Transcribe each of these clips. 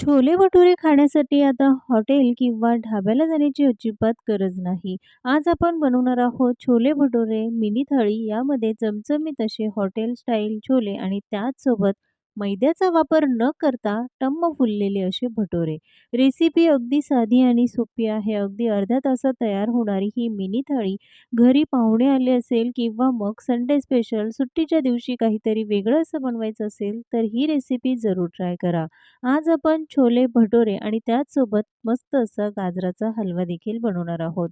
छोले भटुरे खाण्यासाठी आता हॉटेल किंवा ढाब्याला जाण्याची अजिबात गरज नाही. आज आपण बनवणार आहोत छोले भटुरे मिनी थाळी. यामध्ये चमचमीत असे हॉटेल स्टाईल छोले आणि त्याचसोबत मैद्याचा वापर न करता टम्म फुललेले असे भटोरे रेसिपी अगदी साधी आणि सोपी आहे. अगदी अर्ध्या तासात तयार होणारी ही मिनी थाळी घरी पाहुणे आले असेल किंवा मग संडे स्पेशल सुट्टीच्या दिवशी काहीतरी वेगळं असं बनवायचं असेल, तर ही रेसिपी जरूर ट्राय करा. आज आपण छोले भटुरे आणि त्याचसोबत मस्त असा गाजराचा हलवा देखील बनवणार आहोत.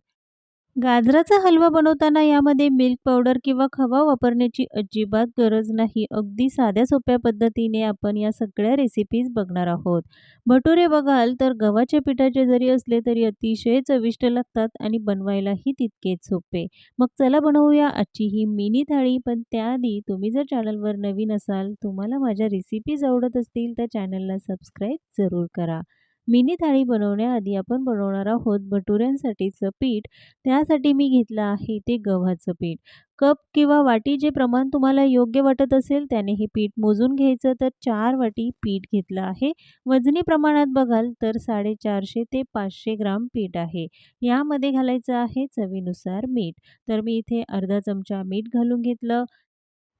गाजराचा हलवा बनवताना यामध्ये मिल्क पावडर किंवा खवा वापरण्याची अजिबात गरज नाही. अगदी साध्या सोप्या पद्धतीने आपण या सगळ्या रेसिपीज बघणार आहोत. भटुरे बघाल तर गव्हाच्या पिठाचे जरी असले तरी अतिशय चविष्ट लागतात आणि बनवायलाही तितकेच सोपे. मग चला बनवूया आजची ही मिनी थाळी. पण त्याआधी तुम्ही जर चॅनलवर नवीन असाल, तुम्हाला माझ्या रेसिपीज आवडत असतील तर चॅनलला सबस्क्राईब जरूर करा. मिनी थाळी बनवण्याआधी आपण बनवणार आहोत भटुऱ्यांसाठीचं पीठ. त्यासाठी मी घेतलं आहे ते गव्हाचं पीठ. कप किंवा वाटी जे प्रमाण तुम्हाला योग्य वाटत असेल त्याने हे पीठ मोजून घ्यायचं. तर चार वाटी पीठ घेतलं आहे. वजनी प्रमाणात बघाल तर 450 ते पाचशे ग्राम पीठ आहे. यामध्ये घालायचं आहे चवीनुसार मीठ. तर मी इथे अर्धा चमचा मीठ घालून घेतलं.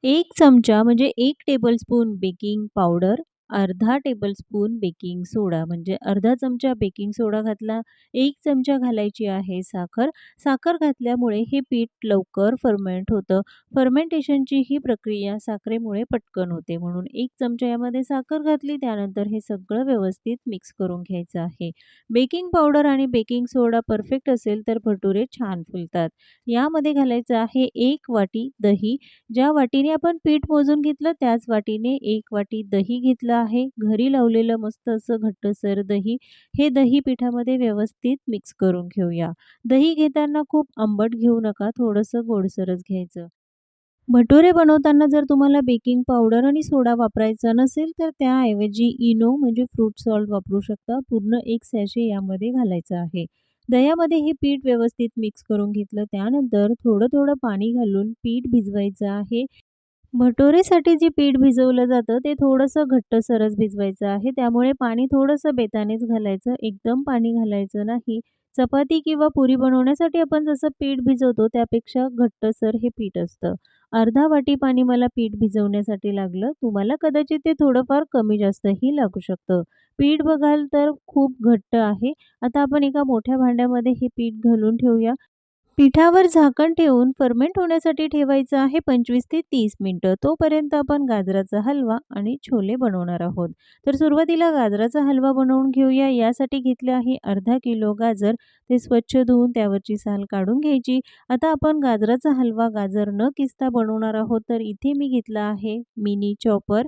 एक चमचा म्हणजे एक टेबलस्पून बेकिंग पावडर, अर्धा टेबलस्पून बेकिंग सोडा म्हणजे अर्धा चमचा बेकिंग सोडा घातला. एक चमचा घालायची आहे साखर. साखर घातल्यामुळे हे पीठ लवकर फर्मेंट होतं. फर्मेंटेशनची ही प्रक्रिया साखरेमुळे पटकन होते. म्हणून एक चमचा यामध्ये साखर घातली. त्यानंतर हे सगळं व्यवस्थित मिक्स करून घ्यायचं आहे. बेकिंग पावडर आणि बेकिंग सोडा परफेक्ट असेल तर भटुरे छान फुलतात. यामध्ये घालायचं आहे एक वाटी दही. ज्या वाटीने आपण पीठ मोजून घेतलं त्याच वाटीने एक वाटी दही घेतलं आहे. घरी लावलेलं मस्त असं घट्टसर दही. हे दही पिठामध्ये व्यवस्थित मिक्स करून घेऊया. दही घेताना खूप आंबट घेऊ नका, थोडंसं गोडसरच घ्यायचं. भटुरे बनवताना जर तुम्हाला बेकिंग पावडर आणि सोडा वापरायचा नसेल तर त्याऐवजी इनो म्हणजे फ्रूट सॉल्ट वापरू शकता. पूर्ण एक सॅशे यामध्ये घालायचं आहे. दह्यामध्ये हे पीठ व्यवस्थित मिक्स करून घेतलं. त्यानंतर थोडं-थोडं पाणी घालून पीठ भिजवायचं आहे. भटोरेसाठी जे पीठ भिजवलं जातं ते थोडंसं घट्टसरच भिजवायचं आहे. त्यामुळे पाणी थोडंसं बेतानेच घालायचं. एकदम पाणी घालायचं नाही. चपाती किंवा पुरी बनवण्यासाठी आपण जसं पीठ भिजवतो त्यापेक्षा घट्टसर हे पीठ असतं. अर्धा वाटी पाणी मला पीठ भिजवण्यासाठी लागलं. तुम्हाला कदाचित ते थोडंफार कमी जास्तही लागू शकतं. पीठ बघाल तर खूप घट्ट आहे. आता आपण एका मोठ्या भांड्यामध्ये हे पीठ घालून ठेवूया. पिठावर झाकण ठेवून फर्मेंट होण्यासाठी ठेवायचं आहे 25 ते 30 मिनटं तोपर्यंत आपण गाजराचा हलवा आणि छोले बनवणार आहोत. तर सुरुवातीला गाजराचा हलवा बनवून घेऊया. यासाठी घेतले आहे अर्धा किलो गाजर. ते स्वच्छ धुवून त्यावरची साल काढून घ्यायची. आता आपण गाजराचा हलवा गाजर न किसता बनवणार आहोत. तर इथे मी घेतलं आहे मिनी चॉपर.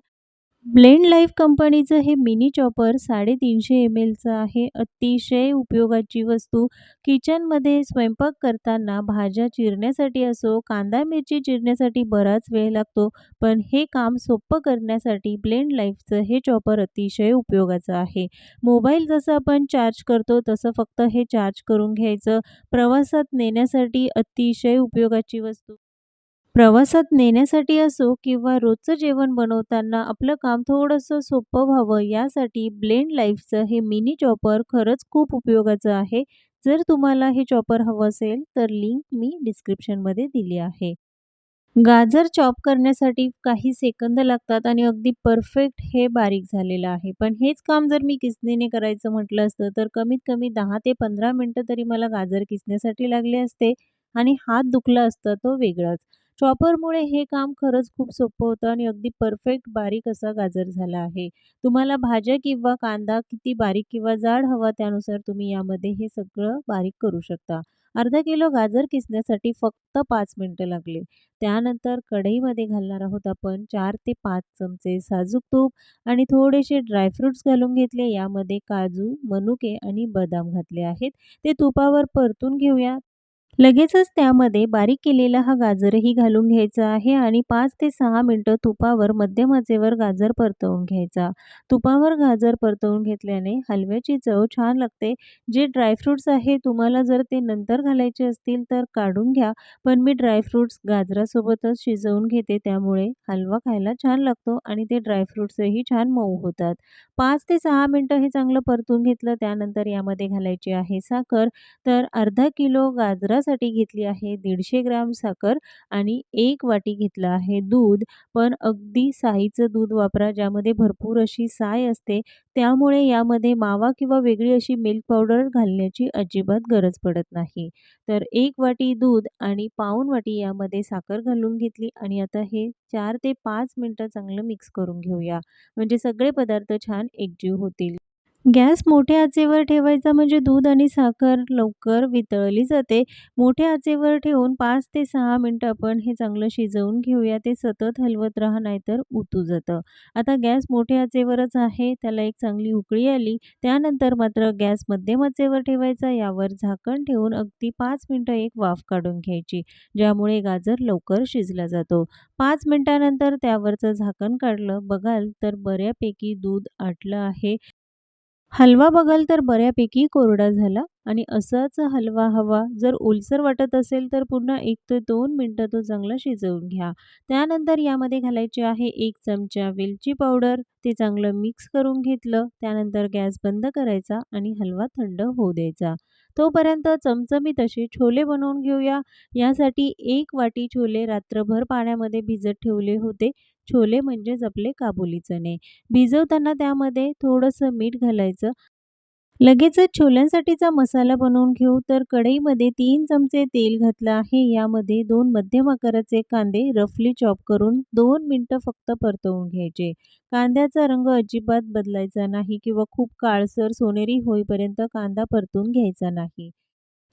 ब्लेंड लाईफ कंपनीचं हे मिनी चॉपर साडेतीनशे एम एलचं आहे. अतिशय उपयोगाची वस्तू. किचनमध्ये स्वयंपाक करताना भाज्या चिरण्यासाठी असो, कांदा मिरची चिरण्यासाठी बराच वेळ लागतो. पण हे काम सोपं करण्यासाठी ब्लेंड लाईफचं हे चॉपर अतिशय उपयोगाचं आहे. मोबाईल जसं आपण चार्ज करतो तसं फक्त हे चार्ज करून घ्यायचं. प्रवासात नेण्यासाठी अतिशय उपयोगाची वस्तू. प्रवासात नेण्यासाठी असो किंवा रोजचं जेवण बनवताना आपलं काम थोडंसं सोपं व्हावं यासाठी ब्लेंड लाईफचं हे मिनी चॉपर खरंच खूप उपयोगाचं आहे. जर तुम्हाला हे चॉपर हवं असेल तर लिंक मी डिस्क्रिप्शनमध्ये दिली आहे. गाजर चॉप करण्यासाठी काही सेकंद लागतात आणि अगदी परफेक्ट हे बारीक झालेलं आहे. पण हेच काम जर मी किसणीने करायचं म्हटलं असतं तर कमीत कमी दहा ते पंधरा मिनटं तरी मला गाजर किसण्यासाठी लागले असते आणि हात दुखला असता तो वेगळाच. चॉपरमुळे हे काम खरंच खूप सोपं होतं आणि अगदी परफेक्ट बारीक असा गाजर झाला आहे. तुम्हाला भाज्या किंवा कांदा किती बारीक किंवा जाड हवा त्यानुसार तुम्ही यामध्ये हे सगळं बारीक करू शकता. अर्धा किलो गाजर किसण्यासाठी फक्त पाच मिनटं लागले. त्यानंतर कढईमध्ये घालणार आहोत आपण चार ते पाच चमचे साजूक तूप आणि थोडेसे ड्रायफ्रुट्स घालून घेतले. यामध्ये काजू, मनुके आणि बदाम घातले आहेत. ते तुपावर परतून घेऊया. लगेचच त्यामध्ये बारीक केलेला हा गाजरही घालून घ्यायचा आहे आणि पाच ते सहा मिनटं तुपावर मध्यम आचेवर गाजर परतवून घ्यायचा. तुपावर गाजर परतवून घेतल्याने हलव्याची चव छान लागते. जे ड्रायफ्रुट्स आहे तुम्हाला जर ते नंतर घालायचे असतील तर काढून घ्या. पण मी ड्रायफ्रुट्स गाजरासोबतच शिजवून घेते त्यामुळे हलवा खायला छान लागतो आणि ते ड्रायफ्रुट्सही छान मऊ होतात. पाच ते सहा मिनटं हे चांगलं परतून घेतलं त्यानंतर यामध्ये घालायची आहे साखर. तर अर्धा किलो गाजरासाठी घेतली आहे दीडशे ग्रॅम साखर आणि एक वाटी घेतलं आहे दूध. पण अगदी साईचं दूध वापरा ज्यामध्ये भरपूर अशी साय असते. त्यामुळे यामध्ये मावा किंवा वेगळी अशी मिल्क पावडर घालण्याची अजिबात गरज पडत नाही. तर एक वाटी दूध आणि पाऊण वाटी यामध्ये साखर घालून घेतली आणि आता हे चार ते पाच मिनटं चांगलं मिक्स करून घेऊया. म्हणजे सगळे पदार्थ छान एकजीव होतील. गॅस मोठ्या आचेवर ठेवायचा म्हणजे दूध आणि साखर लवकर वितळली जाते. मोठ्या आचेवर ठेवून पाच ते सहा मिनटं आपण हे चांगलं शिजवून घेऊया. ते सतत हलवत राहा नाहीतर उतू जातं. आता गॅस मोठ्या आचेवरच आहे. त्याला एक चांगली उकळी आली. त्यानंतर मात्र गॅस मध्यम आचेवर ठेवायचा. यावर झाकण ठेवून अगदी पाच मिनटं एक वाफ काढून घ्यायची. ज्यामुळे गाजर लवकर शिजला जातो. पाच मिनटानंतर त्यावरचं झाकण काढलं. बघाल तर बऱ्यापैकी दूध आटलं आहे. हलवा बघाल तर बऱ्यापैकी कोरडा झाला. आणि असाच हलवा हवा. जर ओलसर वाटत असेल तर पुन्हा एक ते दोन मिनटं तो चांगला शिजवून घ्या. त्यानंतर यामध्ये घालायची आहे एक चमचा वेलची पावडर. ते चांगलं मिक्स करून घेतलं. त्यानंतर गॅस बंद करायचा आणि हलवा थंड होऊ द्यायचा. तोपर्यंत चमचमीत असे छोले बनवून घेऊया. यासाठी एक वाटी छोले रात्रभर पाण्यामध्ये भिजत ठेवले होते. छोले म्हणजेच आपले काबुली चणे. भिजवताना त्यामध्ये थोडंसं मीठ घालायचं. लगेचच छोल्यांसाठीचा मसाला बनवून घेऊ. तर कढईमध्ये तीन चमचे तेल घातलं आहे. यामध्ये दोन मध्यम आकाराचे कांदे रफली चॉप करून दोन मिनटं फक्त परतवून घ्यायचे. कांद्याचा रंग अजिबात बदलायचा नाही किंवा खूप काळसर सोनेरी होईपर्यंत कांदा परतून घ्यायचा नाही.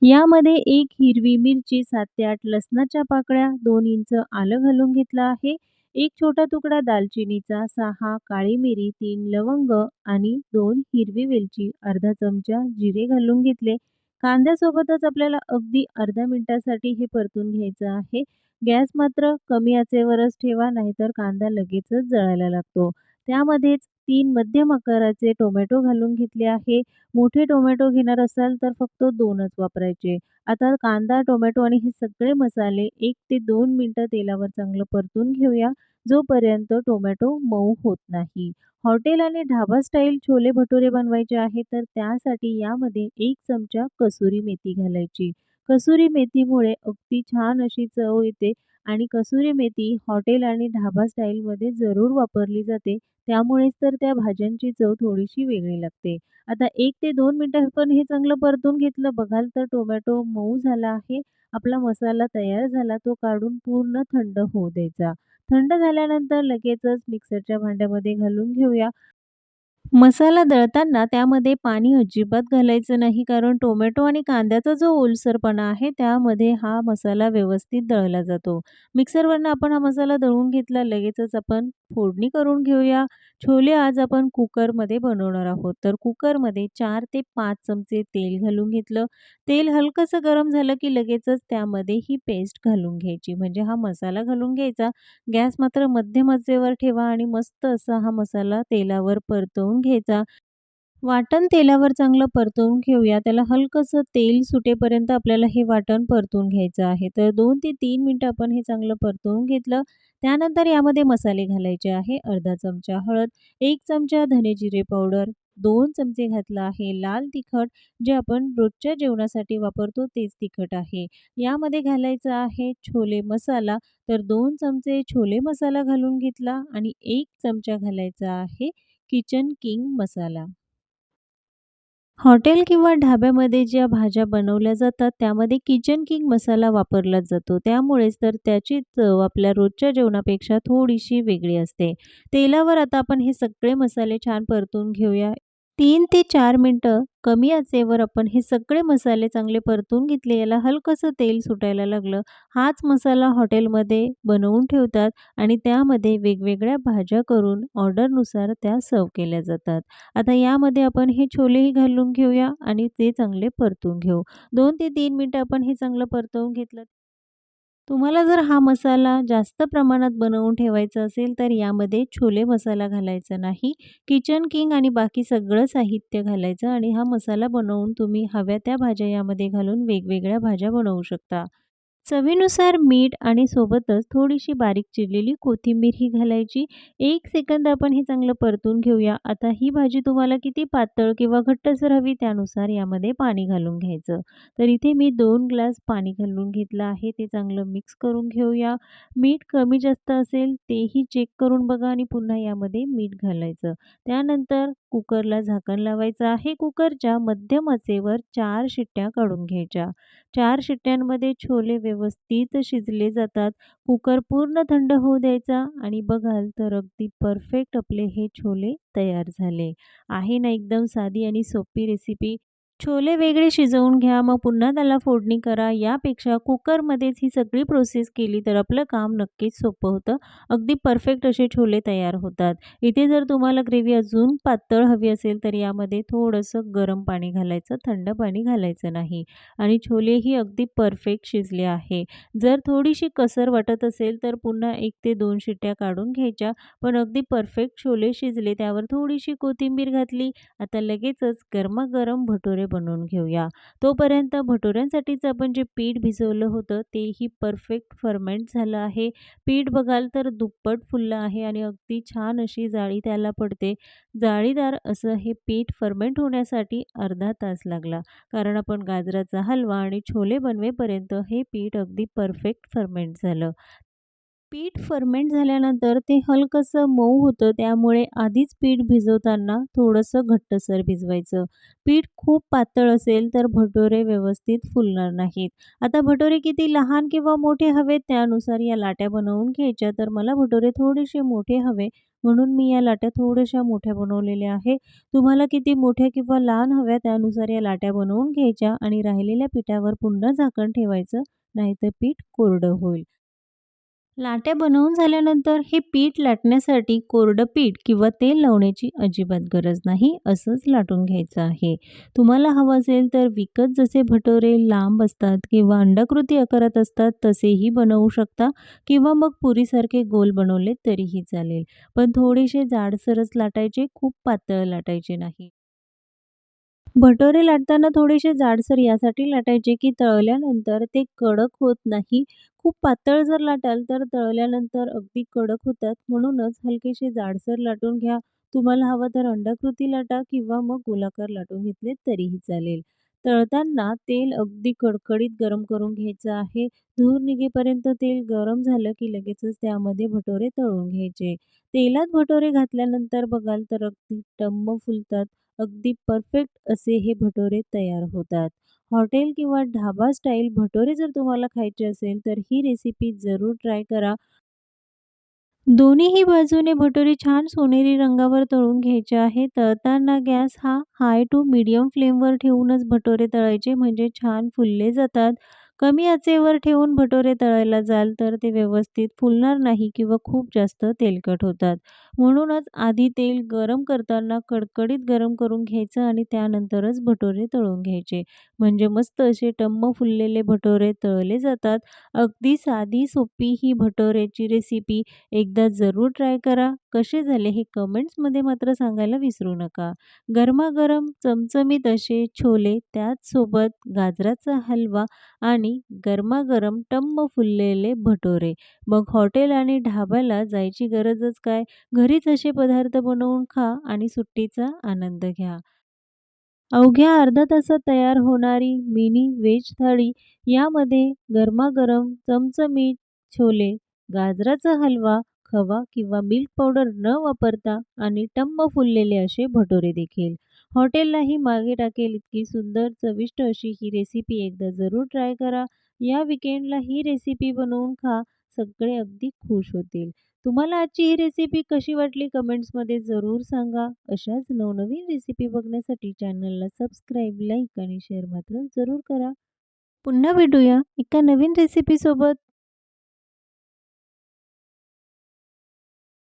यामध्ये एक हिरवी मिरची, सात ते आठ लसणाच्या पाकळ्या, दोन इंच आलं घालून घेतलं आहे. एक छोटा तुकडा दालचिनीचा, सहा काळी मिरी, तीन लवंग आणि दोन हिरवी वेलची, अर्धा चमचा जिरे घालून घेतले. कांद्यासोबतच आपल्याला अगदी अर्ध्या मिनिटासाठी हे परतून घ्यायचं आहे. गॅस मात्र कमी आचेवरच ठेवा नाहीतर कांदा लगेचच जळायला लागतो. त्यामध्येच तीन मध्यम आकाराचे टोमॅटो घालून घेतले आहे. मोठे टोमॅटो घेणार असाल तर फक्त दोनच वापरायचे. आता कांदा, टोमॅटो आणि हे सगळे मसाले एक ते दोन मिनटं तेलावर चांगलं परतून घेऊया. जोपर्यंत टोमॅटो मऊ होत नाही. हॉटेल आणि ढाबा स्टाईल छोले भटुरे बनवायचे आहे तर त्यासाठी यामध्ये एक चमचा कसुरी मेथी घालायची. कसुरी मेथीमुळे अगदी छान अशी चव येते आणि कसुरी मेथी हॉटेल आणि ढाबा स्टाईलमध्ये जरूर वापरली जाते. त्यामुळेच तर त्या भाज्यांची चव थोडीशी वेगळी लागते. आता एक ते दोन मिनटं पण हे चांगलं परतून घेतलं. बघाल तर टोमॅटो मऊ झाला आहे. आपला मसाला तयार झाला. तो काढून पूर्ण थंड होऊ द्यायचा. थंड झाल्यानंतर लगेचच मिक्सरच्या भांड्यामध्ये घालून घेऊया. मसाला दळताना त्यामध्ये पाणी अजिबात घालायचं नाही कारण टोमॅटो आणि कांद्याचा जो ओलसरपणा आहे त्यामध्ये हा मसाला व्यवस्थित दळला जातो. मिक्सरवरनं आपण हा मसाला दळून घेतला. लगेचच आपण फोडणी करून घेऊया. छोले आज आपण कुकरमध्ये बनवणार आहोत. तर कुकरमध्ये चार ते पाच चमचे तेल घालून घेतलं. तेल हलकंसं गरम झालं की लगेचच त्यामध्ये ही पेस्ट घालून घ्यायची. म्हणजे हा मसाला घालून घ्यायचा. गॅस मात्र मध्यम आचेवर ठेवा आणि मस्त असा हा मसाला तेलावर परतवून घ्यायचा. वाटण तेलावर चांगलं परतवून घेऊया. त्याला हलकंसं तेल सुटेपर्यंत आपल्याला हे वाटण परतून घ्यायचं आहे. तर दोन ते तीन मिनटं आपण हे चांगलं परतवून घेतलं. त्यानंतर यामध्ये मसाले घालायचे आहे. अर्धा चमचा हळद, एक चमचा धने जिरे पावडर, दोन चमचे घातलं आहे लाल तिखट, जे आपण रोजच्या जेवणासाठी वापरतो तेच तिखट आहे. यामध्ये घालायचं आहे छोले मसाला. तर दोन चमचे छोले मसाला घालून घेतला आणि एक चमचा घालायचा आहे किचन किंग मसाला. हॉटेल किंवा ढाब्यामध्ये ज्या भाज्या बनवल्या जातात त्यामध्ये किचन किंग मसाला वापरला जातो. त्यामुळेच तर त्याची चव आपल्या रोजच्या जेवणापेक्षा थोडीशी वेगळी असते. तेलावर आता आपण हे सगळे मसाले छान परतून घेऊया. तीन ते चार मिनटं कमी आचेवर आपण हे सगळे मसाले चांगले परतून घेतले. याला हलकंसं तेल सुटायला लागलं. हाच मसाला हॉटेलमध्ये बनवून ठेवतात आणि त्यामध्ये वेगवेगळ्या भाज्या करून ऑर्डरनुसार त्या सर्व केल्या जातात. आता यामध्ये आपण हे छोलेही घालून घेऊया आणि ते चांगले परतून घेऊ. दोन ते तीन मिनटं आपण हे चांगलं परतवून घेतलं. तुम्हाला जर हा मसाला जास्त प्रमाणात बनवून ठेवायचा असेल तर यामध्ये छोले मसाला घालायचा नाही. किचन किंग आणि बाकी सगळं साहित्य घालायचं आणि हा मसाला बनवून तुम्ही हव्या त्या भाज्या यामध्ये घालून वेगवेगळ्या भाज्या बनवू शकता. चवीनुसार मीठ आणि सोबतच थोडीशी बारीक चिरलेली कोथिंबीर ही घालायची. एक सेकंद आपण हे चांगलं परतून घेऊया. आता ही भाजी तुम्हाला किती पातळ किंवा घट्टसर हवी त्यानुसार यामध्ये पाणी घालून घ्यायचं. तर इथे मी दोन ग्लास पाणी घालून घेतलं आहे. ते चांगलं मिक्स करून घेऊया. मीठ कमी जास्त असेल तेही चेक करून बघा आणि पुन्हा यामध्ये मीठ घालायचं. त्यानंतर कुकरला झाकण लावायचं आहे. कुकरच्या मध्यम आचेवर चार शिट्ट्या काढून घ्यायच्या. चार शिट्ट्यांमध्ये छोले व्यवस्थित शिजले जातात. कुकर पूर्ण थंड होऊ द्यायचा आणि बघाल तर अगदी परफेक्ट आपले हे छोले तयार झाले. आहे ना एकदम साधी आणि सोपी रेसिपी. छोले वेगळे शिजवून घ्या, मग पुन्हा त्याला फोडणी करा. यापेक्षा कुकरमध्येच ही सगळी प्रोसेस केली तर आपलं काम नक्कीच सोपं होतं. अगदी परफेक्ट असे छोले तयार होतात. इथे जर तुम्हाला ग्रेव्ही अजून पातळ हवी असेल तर यामध्ये थोडंसं गरम पाणी घालायचं, थंड पाणी घालायचं नाही आणि छोलेही अगदी परफेक्ट शिजले आहे. जर थोडीशी कसर वाटत असेल तर पुन्हा एक ते दोन शिट्ट्या काढून घ्यायच्या. पण अगदी परफेक्ट छोले शिजले. त्यावर थोडीशी कोथिंबीर घातली. आता लगेचच गरमागरम भटुरे बनवून घेऊया. तोपर्यंत भटुऱ्यांसाठीचं आपण जे पीठ भिजवलं होतं तेही परफेक्ट फर्मेंट झालं आहे. पीठ बघाल तर दुप्पट फुललं आहे आणि अगदी छान अशी जाळी त्याला पडते. जाळीदार असं हे पीठ फर्मेंट होण्यासाठी अर्धा तास लागला. कारण आपण गाजराचा हलवा आणि छोले बनवेपर्यंत हे पीठ अगदी परफेक्ट फर्मेंट झालं. पीठ फर्मेंट झाल्यानंतर ते हलकसं मऊ होतं. त्यामुळे आधीच पीठ भिजवताना थोडंसं घट्टसर भिजवायचं. पीठ खूप पातळ असेल तर भटोरे व्यवस्थित फुलणार नाहीत. आता भटोरे किती लहान किंवा मोठे हवेत त्यानुसार या लाट्या बनवून घ्यायच्या. तर मला भटोरे थोडेसे मोठे हवे म्हणून मी या लाट्या थोड्याशा मोठ्या बनवलेल्या आहे. तुम्हाला किती मोठ्या किंवा लहान हव्या त्यानुसार या लाट्या बनवून घ्यायच्या आणि राहिलेल्या पिठावर पुन्हा झाकण ठेवायचं, नाहीतर पीठ कोरडं होईल. लाट्या बनवून झाल्यानंतर हे पीठ लाटण्यासाठी कोरडं पीठ किंवा तेल लावण्याची अजिबात गरज नाही. असंच लाटून घ्यायचं आहे. तुम्हाला हवं असेल तर विकत जसे भटोरे लांब असतात किंवा अंडाकृती आकारात असतात तसेही बनवू शकता किंवा मग पुरीसारखे गोल बनवले तरीही चालेल. पण थोडेसे जाडसरच लाटायचे, खूप पातळ लाटायचे नाही. भटुरे लाटताना थोडेसे जाडसर यासाठी लाटायचे की तळल्यानंतर ते कडक होत नाही. खूप पातळ जर लाटाल तर तळल्यानंतर अगदी कडक होतात. म्हणूनच हलकेसे जाडसर लाटून घ्या. तुम्हाला हवं तर अंडाकृती लाटा किंवा मग गोलाकार लाटून घेतले तरीही चालेल. तळताना तेल अगदी कडकडीत गरम करून घ्यायचं आहे. धूर निघेपर्यंत तेल गरम झालं की लगेचच त्यामध्ये भटुरे तळून घ्यायचे. तेलात भटुरे घातल्यानंतर बघाल तर अगदी टम्म फुलतात. अगदी परफेक्ट असे हे भटुरे तयार होतात. हॉटेल किंवा ढाबा स्टाईल भटुरे जर तुम्हाला खायचे असेल तर ही रेसिपी जरूर ट्राय करा. दोन्हीही बाजूने भटुरे छान सोनेरी रंगावर तळून घ्यायचे आहे. तळताना गॅस हा हाय टू मीडियम फ्लेमवर ठेवूनच भटुरे तळायचे म्हणजे छान फुलले जातात. कमी आचेवर ठेवून भटुरे तळायला जाल तर ते व्यवस्थित फुलणार नाही किंवा खूप जास्त तेलकट होतात. म्हणूनच आधी तेल गरम करताना कडकडीत गरम करून घ्यायचं आणि त्यानंतरच भटुरे तळून घ्यायचे. म्हणजे मस्त असे टम्म फुललेले भटुरे तळले जातात. अगदी साधी सोपी ही भटुऱ्याची रेसिपी एकदा जरूर ट्राय करा. कसे झाले हे कमेंट्समध्ये मात्र सांगायला विसरू नका. गरमागरम चमचमीत असे छोले, त्याचसोबत गाजराचा हलवा आणि गरमागरम टम्म फुललेले भटुरे. मग हॉटेल आणि ढाब्याला जायची गरजच काय? घरीच असे पदार्थ बनवून खा आणि सुट्टीचा आनंद घ्या. अवघ्या अर्धा तासात तयार होणारी मिनी व्हेज थाळी. यामध्ये गरमागरम चमचमीत छोले, गाजराचा हलवा, खवा किंवा मिल्क पावडर न वापरता आणि टम्म फुललेले असे भटुरे देखील. हॉटेललाही मागे टाकेल इतकी सुंदर चविष्ट अशी ही रेसिपी एकदा जरूर ट्राय करा. या विकेंडला ही रेसिपी बनवून खा. सगळे अगदी खुश होतील. तुम्हाला आजची ही रेसिपी कशी वाटली कमेंट्समध्ये जरूर सांगा. अशाच नवनवीन रेसिपी बघण्यासाठी चॅनलला सबस्क्राईब, लाईक आणि शेअर मात्र जरूर करा. पुन्हा भेटूया एका नवीन रेसिपीसोबत.